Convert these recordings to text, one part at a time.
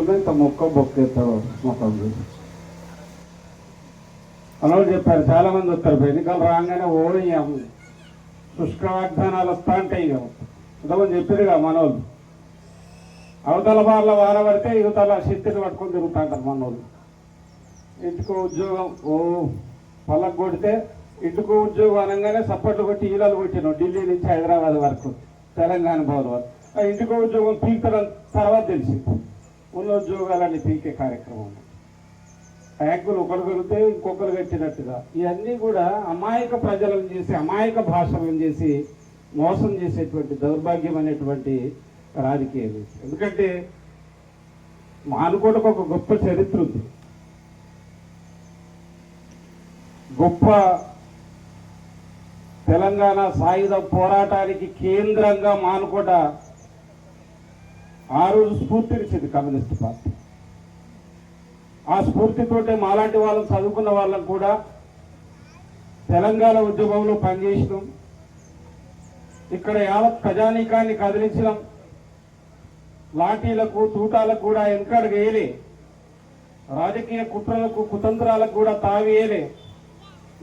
కూర్చున్నా ఇంత మొక్క బొక్కేస్తారు మొక్కం చూసి మనోళ్ళు చెప్పారు చాలా మంది వస్తారు ఎన్నికలు రాగానే ఓడియాం శుష్క వాగ్దానాలు వస్తా ఉంటాయి ఇక. ఇంతకుముందు చెప్పారుగా మనోళ్ళు. అవతల వాళ్ళ వార పడితే యువతల శక్తిని పట్టుకొని తిరుగుతా ఉంటారు మనోళ్ళు. ఇంటికో ఉద్యోగం ఓ పళ్ళకు కొడితే ఇంటికో ఉద్యోగం అనగానే సపోర్ట్లు కొట్టి ఈలాలు కొట్టినాం ఢిల్లీ నుంచి హైదరాబాద్ వరకు తెలంగాణ భవన్ వరకు. ఆ ఇంటికో ఉద్యోగం పీకడం తర్వాత తెలిసింది. ఉన్న ఉద్యోగాలన్నీ పీకే కార్యక్రమం. బ్యాంకులు ఒకరు కలిగితే ఇంకొకరు కట్టినట్టుగా. ఇవన్నీ కూడా అమాయక ప్రజలను చేసి అమాయక భాషలను చేసి మోసం చేసేటువంటి దౌర్భాగ్యం అనేటువంటి రాజకీయం ఎందుకంటే మానుకోటకు ఒక గొప్ప చరిత్ర ఉంది. గొప్ప తెలంగాణ సాయుధ పోరాటానికి కేంద్రంగా మానుకోట ఆ రోజు స్ఫూర్తినిచ్చింది కమ్యూనిస్ట్ పార్టీ. ఆ స్ఫూర్తితోటే మాలాంటి వాళ్ళని చదువుకున్న వాళ్ళని కూడా తెలంగాణ ఉద్యమంలో పనిచేసినాం. ఇక్కడ యావత్ ఖజానీకాన్ని కదిలించడం లాఠీలకు తూటాలకు కూడా వెనకాడు వేయలే. రాజకీయ కుట్రలకు కుతంత్రాలకు కూడా తావేయలే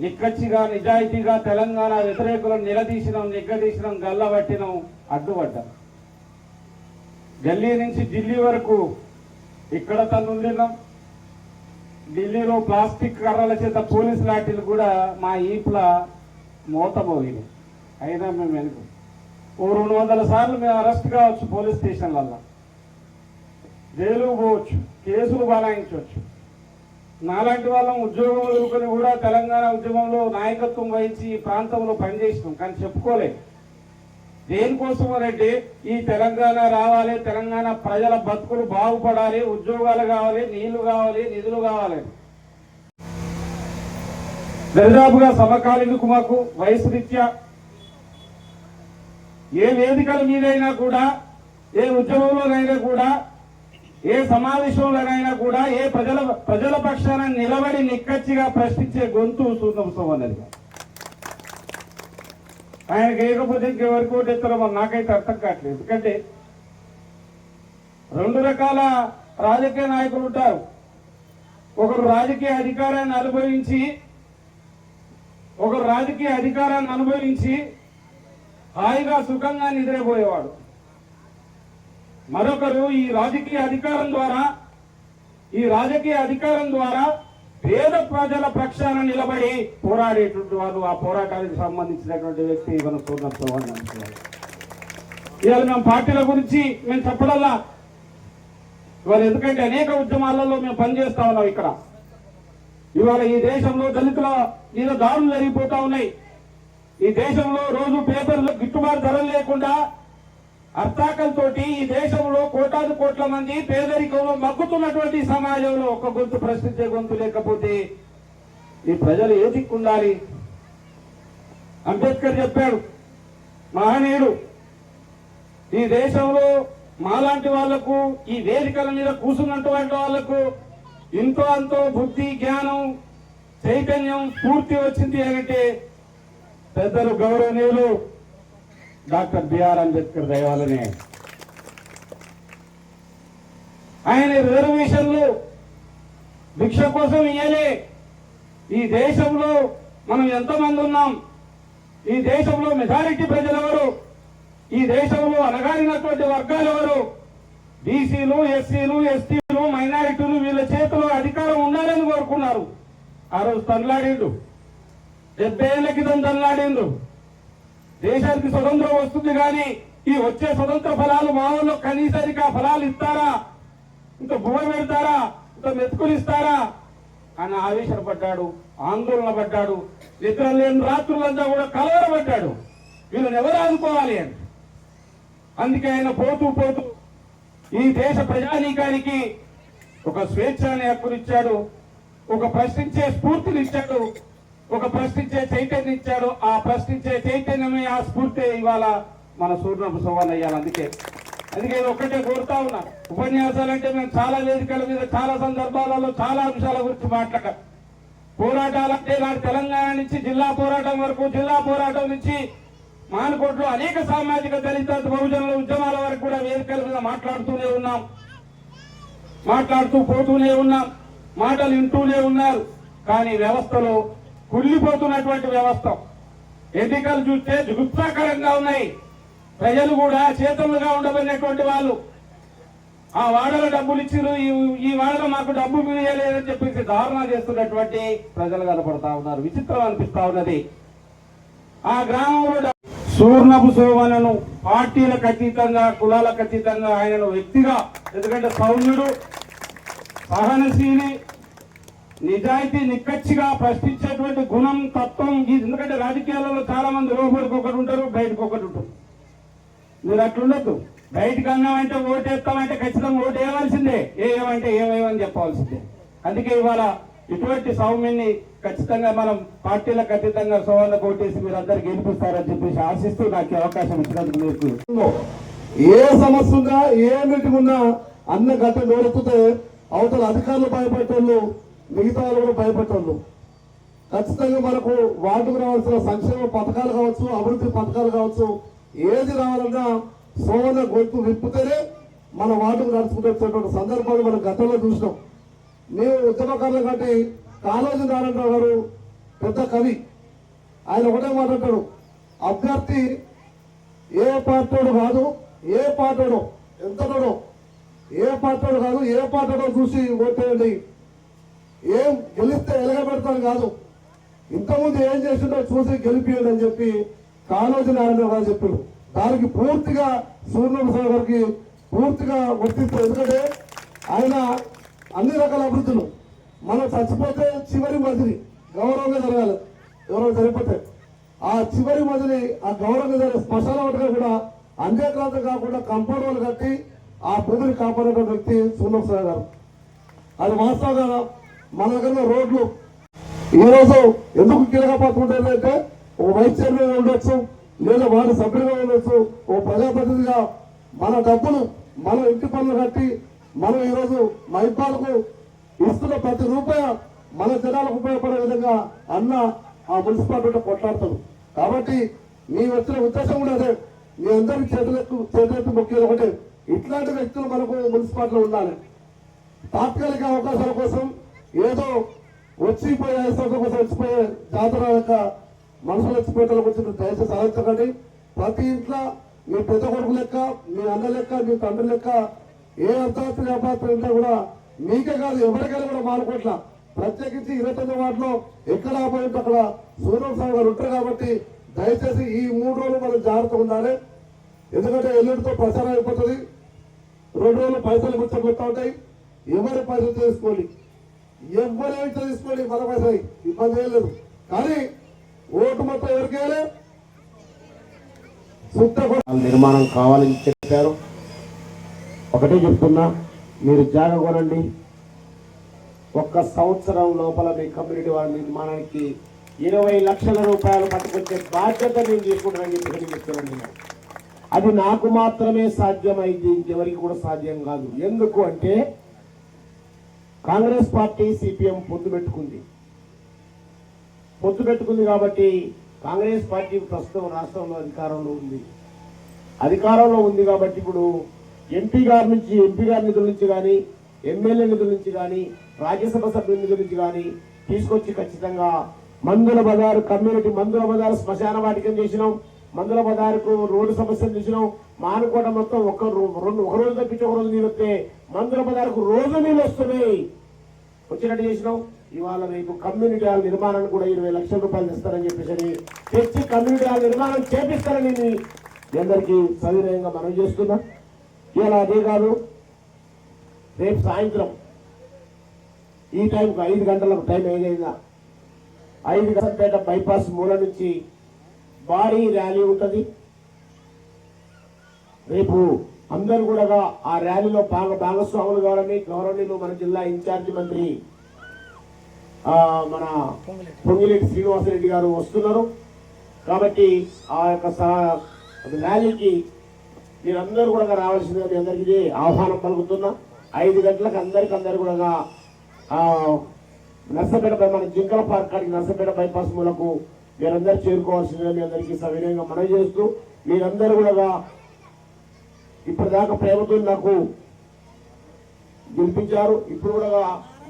నిక్కచ్చిగా నిజాయితీగా తెలంగాణ వ్యతిరేకులను నిలదీసినాం నిగ్గదీసినాం గల్లబట్టినాం అడ్డుపడ్డాం. ఢిల్లీ నుంచి ఢిల్లీ వరకు ఇక్కడ తనుండినాం ఢిల్లీలో ప్లాస్టిక్ కర్రల చేత పోలీస్ లాఠీలు కూడా మా ఈప్ల మోతమోగినాయి అయినా మేము వెనుక ఓ రెండు వందల సార్లు మేము అరెస్ట్ కావచ్చు పోలీస్ స్టేషన్లలో జైలు పోవచ్చు కేసులు బనాయించవచ్చు. నాలాంటి వాళ్ళం ఉద్యోగం వదులుకొని కూడా తెలంగాణ ఉద్యమంలో నాయకత్వం వహించి ఈ ప్రాంతంలో పనిచేసినాం కానీ చెప్పుకోలేదు దేనికోసం అంటే ఈ తెలంగాణ రావాలి తెలంగాణ ప్రజల బతుకులు బాగుపడాలి ఉద్యోగాలు కావాలి నీళ్ళు కావాలి నిధులు కావాలి. దరిదాపుగా సమకాలీనకు మాకు వయసు రీత్యా ఏ వేదికల మీదైనా కూడా ఏ ఉద్యమంలోనైనా కూడా ఏ సమావేశంలోనైనా కూడా ఏ ప్రజల ప్రజల పక్షాన నిలబడి నిక్కచ్చిగా ప్రశ్నించే గొంతు సూర్యం అన్నది ఆయనకి ఏకపోతే ఇంకెవరికి ఓటేస్తారో మరి నాకైతే అర్థం కావట్లేదు. ఎందుకంటే రెండు రకాల రాజకీయ నాయకులు ఉంటారు. ఒకరు రాజకీయ అధికారాన్ని అనుభవించి ఒకరు రాజకీయ అధికారాన్ని అనుభవించి హాయిగా సుఖంగా నిద్రపోయేవాడు. మరొకరు ఈ రాజకీయ అధికారం ద్వారా ఈ రాజకీయ అధికారం ద్వారా పేద ప్రజల పక్షాన నిలబడి పోరాడేటువంటి వారు ఆ పోరాటానికి సంబంధించినటువంటి వ్యక్తి మన సూర్ణ చౌహాన్ ఇవాళ మేము పార్టీల గురించి మేము చెప్పడల్లా. ఇవాళ ఎందుకంటే అనేక ఉద్యమాలలో మేము పనిచేస్తా ఉన్నాం ఇక్కడ. ఇవాళ ఈ దేశంలో దళితుల మీద దారులు జరిగిపోతా ఉన్నాయి. ఈ దేశంలో రోజు పేపర్లు గిట్టుబాటు ధరలు లేకుండా అర్థాకంతో ఈ దేశంలో కోటాది కోట్ల మంది పేదరికంలో మగ్గుతున్నటువంటి సమాజంలో ఒక గొంతు ప్రశ్నించే గొంతు లేకపోతే ఈ ప్రజలు ఏ దిక్కుండాలి అంబేద్కర్ చెప్పాడు మహనీయుడు ఈ దేశంలో మాలాంటి వాళ్ళకు ఈ వేదికల మీద కూర్చున్నటువంటి వాళ్ళకు ఇంతో అంతో బుద్ధి జ్ఞానం చైతన్యం స్ఫూర్తి వచ్చింది అంటే పెద్దలు గౌరవనీయులు డాక్టర్ బిఆర్ అంబేద్కర్ దయవాలనే ఆయన రిజర్వేషన్లు భిక్ష కోసం ఇయ్యలే. ఈ దేశంలో మనం ఎంతమంది ఉన్నాం. ఈ దేశంలో మెజారిటీ ప్రజలెవరు? ఈ దేశంలో అనగారినటువంటి వర్గాలు ఎవరు బీసీలు ఎస్సీలు ఎస్టీలు మైనారిటీలు వీళ్ళ చేతిలో అధికారం ఉండాలని కోరుకున్నారు. ఆ రోజు తనలాడిండు డెబ్బై ఏళ్ళ క్రితం తనలాడిండు దేశానికి స్వతంత్రం వస్తుంది కానీ ఈ వచ్చే స్వతంత్ర ఫలాలు మా ఊళ్ళో ఆ ఫలాలు ఇస్తారా? ఇంత భూమి పెడతారా? ఇంత మెతుకులు ఇస్తారా? అని ఆవేశపడ్డాడు ఆందోళన పడ్డాడు నిద్ర లేని రాత్రులంతా కూడా కలవరపడ్డాడు. వీళ్ళని ఎవరు ఆదుకోవాలి అని? అందుకే ఆయన పోతూ పోతూ ఈ దేశ ప్రజానీకానికి ఒక స్వేచ్ఛ అనే హక్కునిచ్చాడు ఒక ప్రశ్నించే స్ఫూర్తినిచ్చాడు ఒక ప్రశ్నించే చైతన్యం ఇచ్చాడు. ఆ ప్రశ్నించే చైతన్యమే ఆ స్ఫూర్తి ఇవాళ మన సూర్యనపు సవాల్ అయ్యాలి అందుకే అందుకే ఒక్కటే కోరుతా ఉన్నా. ఉపన్యాసాలంటే మేము చాలా వేదికల మీద చాలా సందర్భాలలో చాలా అంశాల గురించి మాట్లాడాం పోరాటాలంటే నాడు తెలంగాణ నుంచి జిల్లా పోరాటం వరకు జిల్లా పోరాటం నుంచి మానకోట్లో అనేక సామాజిక దళిత బహుజనుల ఉద్యమాల వరకు కూడా వేదికల మీద మాట్లాడుతూనే ఉన్నాం. మాట్లాడుతూ పోతూనే ఉన్నాం. మాటలు వింటూనే ఉన్నారు. కానీ వ్యవస్థలో కుళ్ళిపోతున్నటువంటి వ్యవస్థ. ఎన్నికలు చూస్తే దుగుప్తాకరంగా ఉన్నాయి. ప్రజలు కూడా చేతములుగా ఉండబడినటువంటి వాళ్ళు. ఆ వాడలో డబ్బులు ఇచ్చారు ఈ- ఈ వాడలో మాకు డబ్బు ఇవ్వలేదని చెప్పేసి దారుణ చేస్తున్నటువంటి ప్రజలు కనపడతా ఉన్నారు. విచిత్రం అనిపిస్తా ఉన్నది. ఆ గ్రామంలో సువర్ణపు సూర్ణపు శోభనను పార్టీలకు అతీతంగా కులాలకు అతీతంగా ఆయనను వ్యక్తిగా ఎందుకంటే సౌమ్యుడు సహనశీలి నిజాయితీ నిక్కచ్చిగా ప్రశ్నించేటువంటి గుణం తత్వం ఇది ఎందుకంటే రాజకీయాలలో చాలా మంది లోపలికి ఒకటి ఉంటారు బయటకు ఒకటి ఉంటారు. మీరు అట్లుండద్దు. బయటకు అన్నామంటే ఓటేస్తామంటే ఖచ్చితంగా ఓటు వేయవలసిందే ఏమంటే ఏమేమని చెప్పవలసిందే. అందుకే ఇవాళ ఇటువంటి సౌమ్యని ఖచ్చితంగా మనం పార్టీలకు అతీతంగా సోదరులకు ఓటేసి మీరు అందరు గెలిపిస్తారని చెప్పేసి ఆశిస్తూ నాకు అవకాశం ఇచ్చినందుకు మీకు ఏ సమస్య ఉన్నా ఏ మీటింగ్ ఉన్నా అన్న గట్ట నోరెత్తితే అవతల అధికారులు భయపడేటోళ్ళు మిగతా వాళ్ళు కూడా భయపడేటోళ్ళు ఖచ్చితంగా మనకు వార్డుకు రావాల్సిన సంక్షేమ పథకాలు కావచ్చు అభివృద్ధి పథకాలు కావచ్చు ఏది రావాలన్నా సోమన గొంతు విప్పితేనే మన వార్డుకు నడుచుకుంటూ వచ్చేటువంటి సందర్భాలు మనం గతంలో చూసినాం. మేము ఉద్యమకారులు కాబట్టి కాళోజీ నారాయణరావు గారు పెద్ద కవి. ఆయన ఒకటే మాట్లాడతాడు అభ్యర్థి ఏ పార్టీడు కాదు ఏ పార్టీడో ఎంతడో ఏ పాటడో కాదు ఏ పాటడో చూసి ఓటేయండి. ఏం గెలిస్తే ఎలగబెడతాను కాదు. ఇంతకుముందు ఏం చేసిండో చూసి గెలిపియండి అని చెప్పి కాళోజీ నారాయణరావు గారు చెప్పారు దానికి పూర్తిగా సూర్యప్రసాద్ గారికి పూర్తిగా వర్తిస్తుంది ఎందుకంటే ఆయన అన్ని రకాల అభివృద్ధులు. మనం చచ్చిపోతే చివరి మదిలి గౌరవంగా జరగాలి. ఎవరో చనిపోతే ఆ చివరి మదిలి ఆ గౌరవంగా జరిగే శ్మశాన వాటిగా కూడా అంత్యక్రాంతి కాకుండా కంపౌండ్ వాళ్ళు కట్టి ఆ ప్రజలు కాపాడేటువంటి వ్యక్తి సూర్యప్రసాద్ గారు. అది వాస్తవంగా మన దగ్గర రోడ్లు ఈ రోజు ఎందుకు కీలక పాత్ర ఓ వైస్ చైర్మన్ ఉండొచ్చు లేదా వార్డు సభ్యులుగా ఉండొచ్చు. ఓ ప్రజాప్రతినిధిగా మన డబ్బులు మన ఇంటి పనులు కట్టి మనం ఈరోజు మైపాలకు ఇస్తున్న ప్రతి రూపాయ మన జనాలకు ఉపయోగపడే విధంగా అన్న ఆ మున్సిపాలిటీ కొట్లాడతాడు కాబట్టి మీ వచ్చిన ఉద్దేశం కూడా అదే. మీ అందరి చేతులకు చేతులకు ముఖ్యం ఒకటే. ఇట్లాంటి వ్యక్తులు మనకు మున్సిపాలిటీలో ఉండాలి. తాత్కాలిక అవకాశాల కోసం ఏదో వచ్చిపోయే ఐశ్వర్యం కోసం వచ్చిపోయే జాతర యొక్క మనసులో వచ్చిపోయేటల గురించి దయచేసి ఆలోచించకండి. ప్రతి ఇంట్లో మీ పెద్ద కొడుకు లెక్క మీ అన్న లెక్క మీ తండ్రి లెక్క ఏ అర్ధరాత్రి అపాత్ర ఉంటే కూడా మీకే కాదు ఎవరికైనా కూడా మానుకోట్ల. ప్రత్యేకించి ఇరవై తొమ్మిది వాటిలో ఎక్కడ ఆపోయింటే అక్కడ సూర్యం సాగు గారు ఉంటారు కాబట్టి దయచేసి ఈ మూడు రోజులు మనం జాగ్రత్తగా ఉండాలి. ఎందుకంటే ఎల్లుడితో ప్రచారం అయిపోతుంది. రెండు రోజులు పైసలు గుర్తు ఉంటాయి. ఎవరి పైసలు తీసుకోండి ఎవరైతే తీసుకోండి మన ఇబ్బంది ఏం లేదు. కానీ ఓటు మొత్తం ఎవరికి నిర్మాణం కావాలని చెప్పారు. ఒకటే చెప్తున్నా మీరు జాగ కొనండి. ఒక్క సంవత్సరం లోపల మీ కమ్యూనిటీ వాళ్ళ నిర్మాణానికి ఇరవై లక్షల రూపాయలు పట్టుకొచ్చే బాధ్యత నేను తీసుకుంటానని చెప్పి చెప్తున్నాను నేను. అది నాకు మాత్రమే సాధ్యమైంది ఇంకెవరికి కూడా సాధ్యం కాదు. ఎందుకు అంటే కాంగ్రెస్ పార్టీ సిపిఎం పొత్తు పెట్టుకుంది. పొత్తు పెట్టుకుంది కాబట్టి కాంగ్రెస్ పార్టీ ప్రస్తుతం రాష్ట్రంలో అధికారంలో ఉంది. అధికారంలో ఉంది కాబట్టి ఇప్పుడు ఎంపీ గారి నుంచి ఎంపీ గారి నిధుల నుంచి కానీ ఎమ్మెల్యే నిధుల నుంచి కానీ రాజ్యసభ సభ్యుల నిధుల నుంచి కానీ తీసుకొచ్చి ఖచ్చితంగా మందుల బజారు కమ్యూనిటీ మందుల బజారు శ్మశాన వాటికం చేసినాం. మందుల బజారుకు రోడ్డు సమస్యలు చూసినాం. మానుకోట మొత్తం ఒక రెండు ఒక రోజు తప్పించి ఒక రోజు నీళ్ళు వస్తే మందుల బజారుకు రోజు నీళ్ళు వస్తున్నాయి. వచ్చినట్టు చేసినాం. ఇవాళ రేపు కమ్యూనిటీ హాల్ నిర్మాణానికి కూడా ఇరవై లక్షల రూపాయలు ఇస్తారని చెప్పేసి తెచ్చి కమ్యూనిటీ హాల్ నిర్మాణం చేపిస్తారని మీ అందరికీ సవినయంగా మనం చేస్తున్నా. ఇలా అదే కాదు రేపు సాయంత్రం ఈ టైంకు ఐదు గంటలకు టైం ఏదైనా ఐదు గంటలపేట బైపాస్ మూల నుంచి భారీ ర్యాలీ ఉంటుంది. రేపు అందరూ కూడా ఆ ర్యాలీలో భాగ భాగస్వాములు కావాలని గౌరవనీయులు మన జిల్లా ఇన్ఛార్జి మంత్రి మన పొంగిరెడ్డి శ్రీనివాసరెడ్డి గారు వస్తున్నారు. కాబట్టి ఆ యొక్క సా- ర్యాలీకి మీరందరూ కూడా రావాల్సిందిగా మీ అందరికీ ఆహ్వానం పలుకుతున్నా. ఐదు గంటలకు అందరికి అందరు కూడా నర్సపేట మన జింకల పార్క్ కాడికి నర్సపేట బైపాస్ మూలకు మీరందరూ చేరుకోవాల్సిందిగా మీ అందరికీ సవినయంగా మనవి చేస్తూ మీరందరూ కూడా ఇప్పటిదాకా ప్రేమతో నాకు గెలిపించారు. ఇప్పుడు కూడా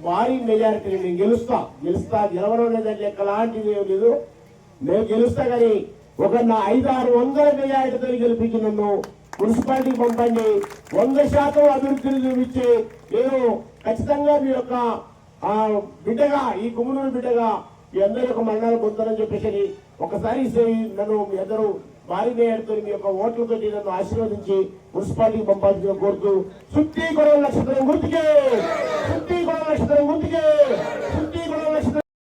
భారీ మెజారిటీ నేను గెలుస్తా. గెలుస్తా గెలవడం లేదని లెక్క లాంటిది ఏం లేదు. నేను గెలుస్తా కానీ ఒక నా ఐదు ఆరు వందల మెజారిటీతో గెలిపించి నన్ను మున్సిపాలిటీకి పంపండి. వంద శాతం అభివృద్ధిని చూపించి నేను ఖచ్చితంగా మీ యొక్క బిడ్డగా ఈ కుమ్మునూరు బిడ్డగా మీ ఒక యొక్క మరణాలు పొందాలని చెప్పేసి ఒకసారి నన్ను మీ అందరూ భారీ మేయర్తో మీ యొక్క ఓట్లతో నన్ను ఆశీర్వదించి మున్సిపాలిటీకి పంపాల్సిన కోరుతూ సుత్తి గొడవ నక్షత్రం గుర్తుకే సుత్తి గొడవ నక్షత్రం గుర్తుకే సుత్తి